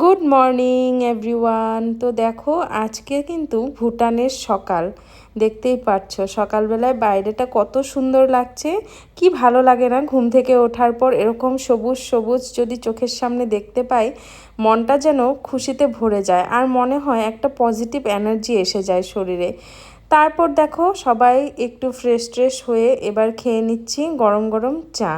Good morning everyone তো দেখো, আজকে কিন্তু ভুটানের সকাল। দেখতেই পাচ্ছ, সকালবেলায় বাইরেটা কত সুন্দর লাগছে। কি ভালো লাগে না ঘুম থেকে ওঠার পর এরকম সবুজ সবুজ যদি চোখের সামনে দেখতে পাই, মনটা যেন খুশিতে ভরে যায় আর মনে হয় একটা পজিটিভ এনার্জি এসে যায় শরীরে। তারপর দেখো, সবাই একটু ফ্রেশ ট্রেশ হয়ে এবার খেয়ে নিচ্ছি গরম গরম চা।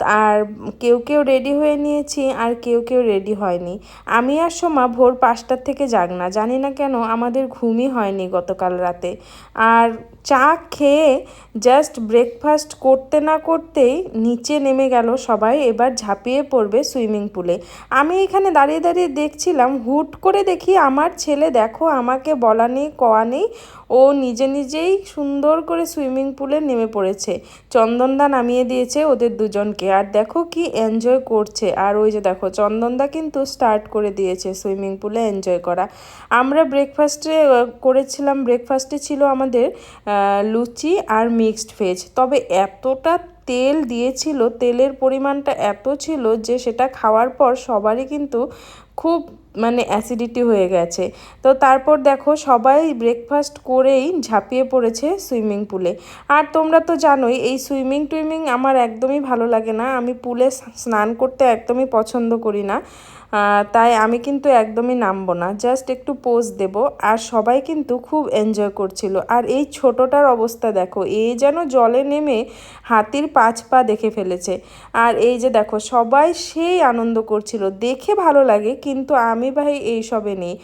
আর কেউ কেউ রেডি হয়ে নিয়েছি আর কেউ কেউ রেডি হয়নি। আমি আর সোমা ভোর পাঁচটার থেকে যাক না। জানি না কেন আমাদের ঘুমই হয়নি গতকাল রাতে। আর চা খেয়ে জাস্ট ব্রেকফাস্ট করতে না করতেই নিচে নেমে গেল সবাই, এবার ঝাঁপিয়ে পড়বে সুইমিং পুলে আমি এখানে দাঁড়িয়ে দাঁড়িয়ে দেখছিলাম, হুট করে দেখি আমার ছেলে দেখো আমাকে বলা নেই, কওয়া নেই, ও নিজে নিজেই সুন্দর করে সুইমিং পুলে নেমে পড়েছে। চন্দনদা নামিয়ে দিয়েছে ওদের দুজনকে। আর দেখো কি এনজয় করছে। আর ওই যে দেখো, চন্দনদা কিন্তু স্টার্ট করে দিয়েছে সুইমিং পুলে এনজয় করা। আমরা ব্রেকফাস্টে করেছিলাম ব্রেকফাস্টে ছিল আমাদের লুচি আর মিক্সড ভেজ তবে এতটা তেল দিয়েছিল, তেলের পরিমাণটা এত ছিল যে সেটা খাওয়ার পর সবারই কিন্তু খুব মানে অ্যাসিডিটি হয়ে গেছে। তো তারপর দেখো সবাই ব্রেকফাস্ট করেই ঝাঁপিয়ে পড়েছে সুইমিং পুলে আর তোমরা তো জানোই, এই সুইমিং টুইমিং আমার একদমই ভালো লাগে না। আমি পুলে স্নান করতে একদমই পছন্দ করি না। তাই আমি কিন্তু একদমই নামবো না জাস্ট একটু পোজ দেব। আর সবাই কিন্তু খুব এনজয় করছিল। আর এই ছোটোটার অবস্থা দেখো এই যেন জলে নেমে হাতির পাঁচ পা দেখে ফেলেছে। আর এই যে দেখো, সবাই সেই আনন্দ করছিল। দেখে ভালো লাগে, কিন্তু আমি ভাই এইসবে নেই।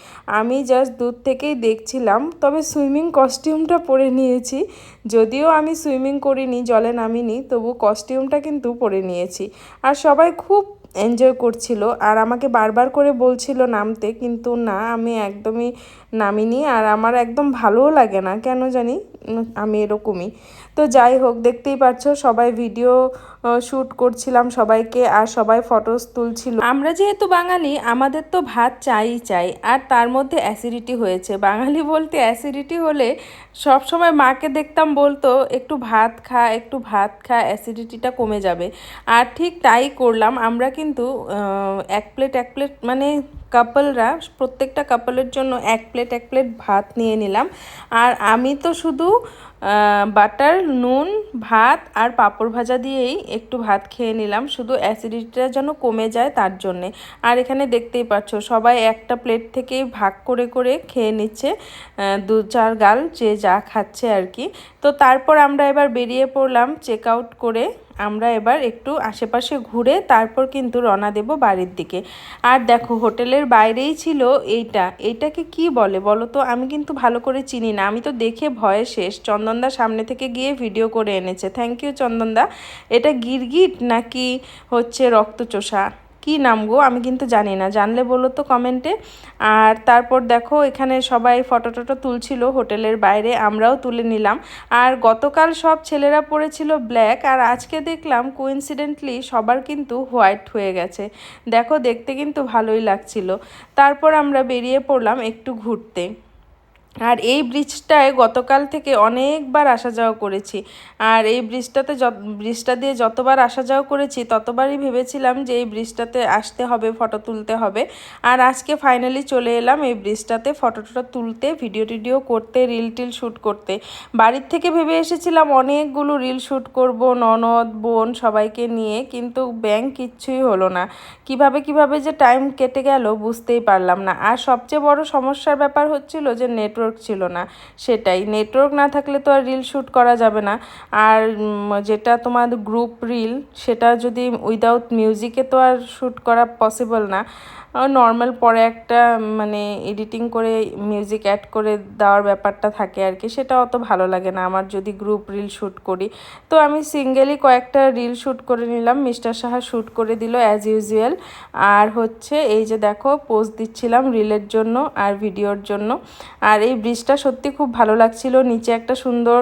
আমি জাস্ট দূর থেকেই দেখছিলাম, তবে সুইমিং কস্টিউমটা পরে নিয়েছি। যদিও আমি সুইমিং করিনি, জলে নামিনি, তবু কস্টিউমটা কিন্তু পরে নিয়েছি। আর সবাই খুব এনজয় করছিল আর আমাকে বারবার করে বলছিল নামতে কিন্তু না আমি একদমই নামিনি আর আমার একদম ভালোও লাগে না, কেন জানি? আমি এরকমই। তো যাই হোক, দেখতেই পাচ্ছ সবাই ভিডিও শ্যুট করছিলাম সবাইকে আর সবাই ফটোস তুলছিল। আমরা যেহেতু বাঙালি, আমাদের তো ভাত চাই চাই আর তার মধ্যে অ্যাসিডিটি হয়েছে। বাঙালি বলতে অ্যাসিডিটি হলে সব সময় মাকে দেখতাম বলতো, একটু ভাত খা, একটু ভাত খা অ্যাসিডিটিটা কমে যাবে। আর ঠিক তাই করলাম। আমরা কিন্তু এক প্লেট এক প্লেট মানে কাপলরা প্রত্যেকটা কাপলের জন্য এক প্লেট এক প্লেট ভাত নিয়ে নিলাম। আর আমি তো শুধু বাটার নুন, ভাত আর পাঁপড় ভাজা দিয়েই একটু ভাত খেয়ে নিলাম। শুধু অ্যাসিডিটিটা যেন কমে যায় তার জন্যে। আর এখানে দেখতেই পাচ্ছ, সবাই একটা প্লেট থেকেই ভাগ করে করে খেয়ে নিচ্ছে দু চার গাল যে যা খাচ্ছে আর কি। তো তারপর আমরা এবার বেরিয়ে পড়লাম চেক আউট করে আমরা এবার একটু আশেপাশে ঘুরে তারপর কিন্তু রওনা দেব বাড়ির দিকে। আর দেখো, হোটেলের বাইরেই ছিল এইটা। এইটাকে কি বলে বলো তো? আমি কিন্তু ভালো করে চিনি না। আমি তো দেখে ভয়ে শেষ। চন্দনদা সামনে থেকে গিয়ে ভিডিও করে এনেছে। থ্যাংক ইউ চন্দনদা। এটা গিরগিট নাকি হচ্ছে রক্তচোষা? কি নাম গো? আমি কিন্তু জানি না। জানলে বলো তো কমেন্টে আর তারপর দেখো, এখানে সবাই ফটো টটো তুলছিল হোটেলের বাইরে, আমরাও তুলে নিলাম। আর গতকাল সব ছেলেরা পড়েছিল ব্ল্যাক আর আজকে দেখলাম কোইন্সিডেন্টলি সবার কিন্তু হোয়াইট হয়ে গেছে। দেখো, দেখতে কিন্তু ভালোই লাগছিল। তারপর আমরা বেরিয়ে পড়লাম একটু ঘুরতে। আর এই ব্রিজটায় গতকাল থেকে অনেকবার আসা যাওয়া করেছি। আর এই ব্রিজটাতে ব্রিজটা দিয়ে যতবার আসা যাওয়া করেছি, ততবারই ভেবেছিলাম যে এই ব্রিজটাতে আসতে হবে, ফটো তুলতে হবে। আর আজকে ফাইনালি চলে এলাম এই ব্রিজটাতে ফটো টটো তুলতে ভিডিও টিডিও করতে রিল টিল শ্যুট করতে। বাড়ির থেকে ভেবে এসেছিলাম অনেকগুলো রিল শ্যুট করব, ননদ, বোন সবাইকে নিয়ে, কিন্তু ব্যাংক কিচ্ছুই হলো না। কীভাবে কীভাবে যে টাইম কেটে গেল বুঝতেই পারলাম না। আর সবচেয়ে বড় সমস্যার ব্যাপার হচ্ছিল যে নেটওয়ার্ক নেটওয়ার্ক ছিল না। সেটাই। নেটওয়ার্ক না থাকলে তো আর রিল শ্যুট করা যাবে না। আর যেটা তোমার গ্রুপ রিল সেটা যদি উইদাউট মিউজিকে তো আর শ্যুট করা পসিবল না। নর্মাল পরে একটা মানে এডিটিং করে মিউজিক অ্যাড করে দেওয়ার ব্যাপারটা থাকে আর কি, সেটা অত ভালো লাগে না। আমার যদি গ্রুপ রিল শ্যুট করি। তো আমি সিঙ্গেলই কয়েকটা রিল শ্যুট করে নিলাম। মিস্টার সাহা শ্যুট করে দিল অ্যাজ ইউজুয়াল আর হচ্ছে, এই যে দেখো পোস্ট দিচ্ছিলাম রিলের জন্য আর ভিডিওর জন্য। আর এই ব্রিজটা সত্যি খুব ভালো লাগছিল। নিচে একটা সুন্দর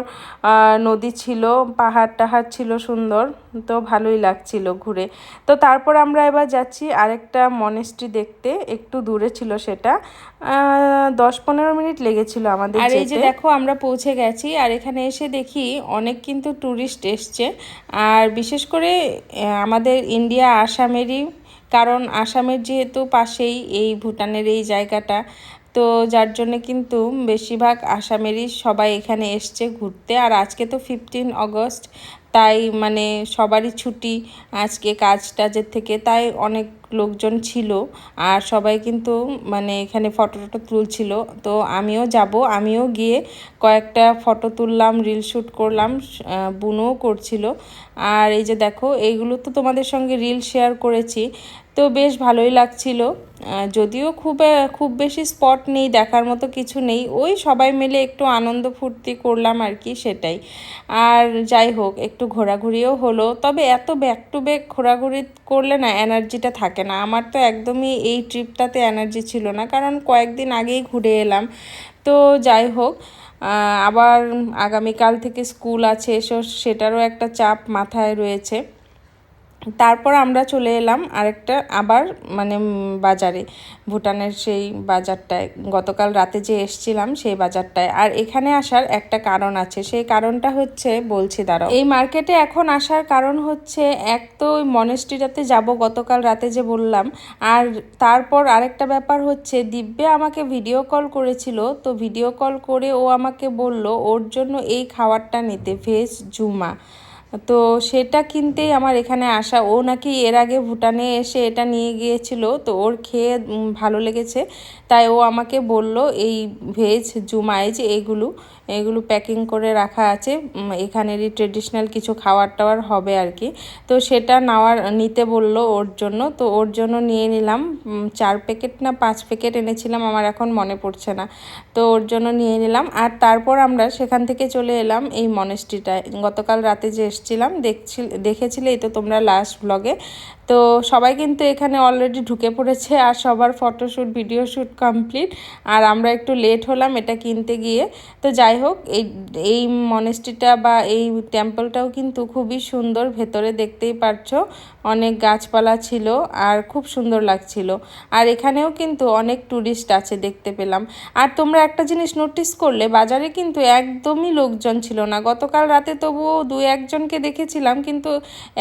নদী ছিল পাহাড় টাহাড় ছিল সুন্দর তো ভালোই লাগছিল ঘুরে। তো তারপর আমরা এবার যাচ্ছি আরেকটা মনেস্ট্রি দেখতে একটু দূরে ছিল সেটা। দশ পনেরো মিনিট লেগেছিল আমাদের আর এই যে দেখো আমরা পৌঁছে গেছি আর এখানে এসে দেখি অনেক কিন্তু ট্যুরিস্ট এসছে। আর বিশেষ করে আমাদের ইন্ডিয়া আসামেরই কারণ আসামের যেহেতু পাশেই এই ভুটানের এই জায়গাটা তো যার জন্য কিন্তু বেশিরভাগ আসামেরই সবাই এখানে এসছে ঘুরতে। আর আজকে তো ফিফটিন অগস্ট তাই মানে সবারই ছুটি, আজকে কাজ টাজের থেকে। তাই অনেক লোকজন ছিল আর সবাই কিন্তু মানে এখানে ফটো টটো তুলছিল। তো আমিও যাব, আমিও গিয়ে কয়েকটা ফটো তুললাম রিল শ্যুট করলাম বুনও করছিল। আর এই যে দেখো, এইগুলো তো তোমাদের সঙ্গে রিল শেয়ার করেছি। তো বেশ ভালোই লাগছিল। যদিও খুব খুব বেশি স্পট নেই, দেখার মতো কিছু নেই। ওই সবাই মিলে একটু আনন্দ ফুর্তি করলাম আর কি সেটাই। আর যাই হোক, একটু ঘোরাঘুরিও হলো। তবে এত ব্যাক টু ব্যাক ঘোরাঘুরি করলে না এনার্জিটা থাকে না। আমার তো একদমই এই ট্রিপটাতে এনার্জি ছিল না, কারণ কয়েকদিন আগেই ঘুরে এলাম। তো যাই হোক আবার আগামীকাল থেকে স্কুল আছে সো সেটারও একটা চাপ মাথায় রয়েছে। তারপর আমরা চলে এলাম আরেকটা আবার মানে বাজারে। ভুটানের সেই বাজারটায়। গতকাল রাতে যে এসছিলাম সেই বাজারটায়। আর এখানে আসার একটা কারণ আছে। সেই কারণটা হচ্ছে, বলছি দাঁড়াও। এই মার্কেটে এখন আসার কারণ হচ্ছে, এক তো ওই মনেস্ট্রিটাতে যাব গতকাল রাতে যে বললাম। আর তারপর আরেকটা ব্যাপার হচ্ছে, দিব্যে আমাকে ভিডিও কল করেছিল। তো ভিডিও কল করে ও আমাকে বলল, ওর জন্য এই খাবারটা নিতে, ভেজ জুমা। তো সেটা কিনতেই আমার এখানে আসা। ও নাকি এর আগে ভুটানে এসে এটা নিয়ে গিয়েছিল, তো ওর খেয়ে ভালো লেগেছে। তাই ও আমাকে বলল, এই ভেজ জুমাইজ এগুলো এগুলো প্যাকিং করে রাখা আছে। এখানেরই ট্রেডিশনাল কিছু খাবার টাওয়ার হবে আর কি তো সেটা নেওয়ার, নিতে বলল ওর জন্য। তো ওর জন্য নিয়ে নিলাম। চার প্যাকেট না পাঁচ প্যাকেট এনেছিলাম, আমার এখন মনে পড়ছে না। তো ওর জন্য নিয়ে নিলাম। আর তারপর আমরা সেখান থেকে চলে এলাম এই মনেস্ট্রিটায় গতকাল রাতে যে এসছিলাম দেখছি দেখেছিলে তো তোমরা লাস্ট ব্লগে তো সবাই কিন্তু এখানে অলরেডি ঢুকে পড়েছে আর সবার ফটোশ্যুট ভিডিও শ্যুট কমপ্লিট আর আমরা একটু লেট হলাম, এটা কিনতে গিয়ে। তো যাই হোক, এই এই মনেস্ট্রিটা বা এই টেম্পলটাও কিন্তু খুবই সুন্দর, ভেতরে দেখতেই পারছ, অনেক গাছপালা ছিল আর খুব সুন্দর লাগছিল। আর এখানেও কিন্তু অনেক ট্যুরিস্ট আছে দেখতে পেলাম। আর তোমরা একটা জিনিস নোটিস করলে, বাজারে কিন্তু একদমই লোকজন ছিল না। গতকাল রাতে তবুও দু একজনকে দেখেছিলাম, কিন্তু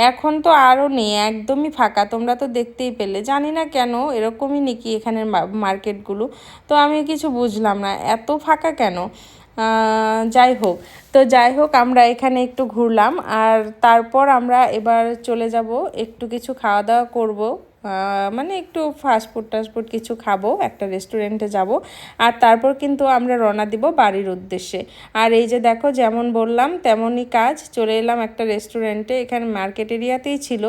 এখন তো আরও নেই, একদমই ফাঁকা, তোমরা তো দেখতেই পেলে। জানি না কেন, এরকমই নাকি এখানের মার্কেটগুলো। তো আমি কিছু বুঝলাম না, এত ফাঁকা কেন? যাই হোক। তো যাই হোক, আমরা এখানে একটু ঘুরলাম, আর তারপর আমরা এবার চলে যাব, একটু কিছু খাওয়া দাওয়া করব। মানে একটু ফাস্টফুড টাস্টফুড কিছু খাব, একটা রেস্টুরেন্টে যাব। আর তারপর কিন্তু আমরা রওনা দিব বাড়ির উদ্দেশ্যে। আর এই যে দেখো, যেমন বললাম, তেমনই কাজ। চলে এলাম একটা রেস্টুরেন্টে এখানে মার্কেট এরিয়াতেই ছিল।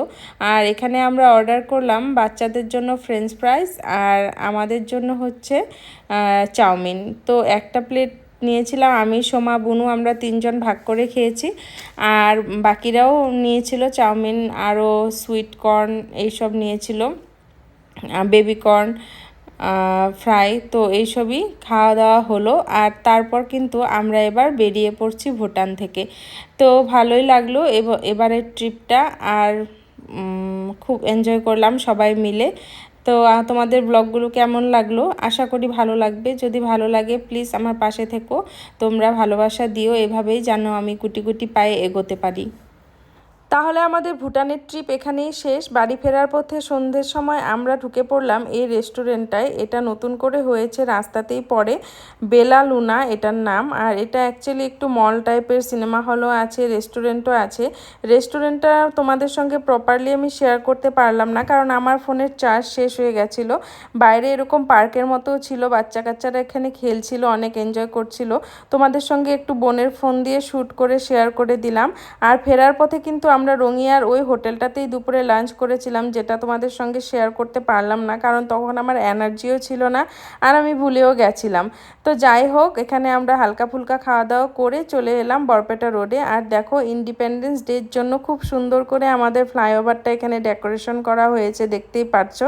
আর এখানে আমরা অর্ডার করলাম বাচ্চাদের জন্য ফ্রেঞ্চ ফ্রাইস আর আমাদের জন্য হচ্ছে চাউমিন। তো একটা প্লেট নিয়েছিলাম, আমি, সোমা, বুনু, আমরা তিনজন ভাগ করে খেয়েছি। আর বাকিরাও নিয়েছিল চাউমিন, আরও সুইট কর্ন এইসব নিয়েছিল বেবি কর্ন ফ্রাই তো এইসবই খাওয়া দাওয়া হলো। আর তারপর কিন্তু আমরা এবার বেরিয়ে পড়ছি ভুটান থেকে। তো ভালোই লাগল এবারের ট্রিপটা আর খুব এনজয় করলাম সবাই মিলে। তো তোমাদের ব্লগগুলো কেমন লাগল? আশা করি ভালো লাগবে। যদি ভালো লাগে প্লিজ আমার পাশে থেকো। তোমরা ভালোবাসা দিও। এভাবেই যেন আমি কুটি কুটি পায়ে এগোতে পারি। তাহলে আমাদের ভুটানের ট্রিপ এখানেই শেষ, বাড়ি ফেরার পথে সন্ধ্যের সময় আমরা ঢুকে পড়লাম এই রেস্টুরেন্টটায়। এটা নতুন করে হয়েছে, রাস্তাতেই পড়ে। বেলা লুনা এটার নাম, আর এটা অ্যাকচুয়ালি একটু মল টাইপের সিনেমা হলও আছে রেস্টুরেন্টও আছে। রেস্টুরেন্টটা তোমাদের সঙ্গে প্রপারলি আমি শেয়ার করতে পারলাম না, কারণ আমার ফোনের চার্জ শেষ হয়ে গেছিল। বাইরে এরকম পার্কের মতো ছিল বাচ্চা কাচ্চারা এখানে খেলছিল, অনেক এনজয় করছিল। তোমাদের সঙ্গে একটু বোনের ফোন দিয়ে শ্যুট করে শেয়ার করে দিলাম। আর ফেরার পথে কিন্তু আমরা রঙিয়ার ওই হোটেলটাতেই দুপুরে লাঞ্চ করেছিলাম, যেটা তোমাদের সঙ্গে শেয়ার করতে পারলাম না, কারণ তখন আমার এনার্জিও ছিল না আর আমি ভুলেও গেছিলাম। তো যাই হোক, এখানে আমরা হালকা ফুলকা খাওয়া দাওয়া করে চলে এলাম বরপেটা রোডে। আর দেখো ইন্ডিপেন্ডেন্স ডের জন্য খুব সুন্দর করে আমাদের ফ্লাইওভারটা এখানে ডেকোরেশন করা হয়েছে, দেখতেই পারছ।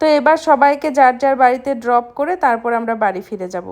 তো এবার সবাইকে যার যার বাড়িতে ড্রপ করে তারপর আমরা বাড়ি ফিরে যাব।